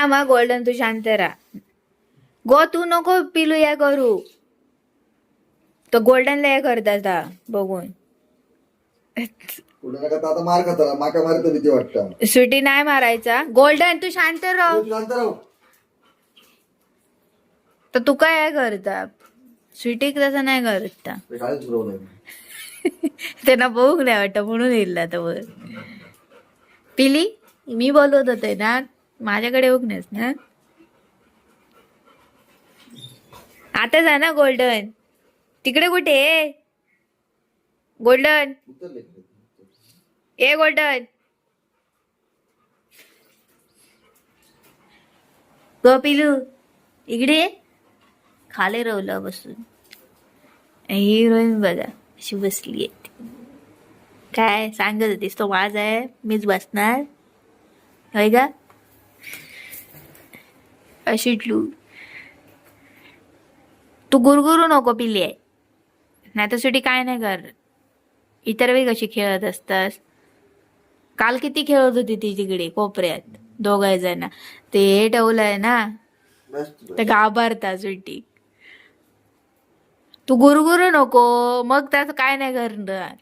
थांब गोल्डन तू शांत राहा. गो तू नको पिलू या करू तो गोल्डनला हे करतात हा, बघून. नका आता मार खाता माका मारित भीती वाटतं. स्वीटी नाही मारायचा. गोल्डन तू शांत राह. तू शांत राहू. तर तू काय हे करता स्वीटी तसं नाही करता ते त्यांना बघू नाही वाटतं म्हणून येईल वर. पिली मी बोलवत होते ना माझ्याकडे बघ ना आता जा ना गोल्डन. तिकडे कुठे आहे? गोल्डन. ए गोल्डन. ग पिलू इकडे खाली रवलं बसून. हिरोईन बघा अशी बसली आहे काय सांगत होतीस तो वाज आहे मीच बसणार. होय का अशी टलू तू गुरगुरू नको पिली आहे. नाही तर सुटी काय नाही कर. इतर वेळी कशी खेळत असतास. काल किती खेळत होती ती तिकडे कोपऱ्यात. दोघाय जण. ते हे ठेवलंय ना. ते घाबरता सुट्टी. तू गुरगुरू नको. मग त्याचं काय नाही करणार.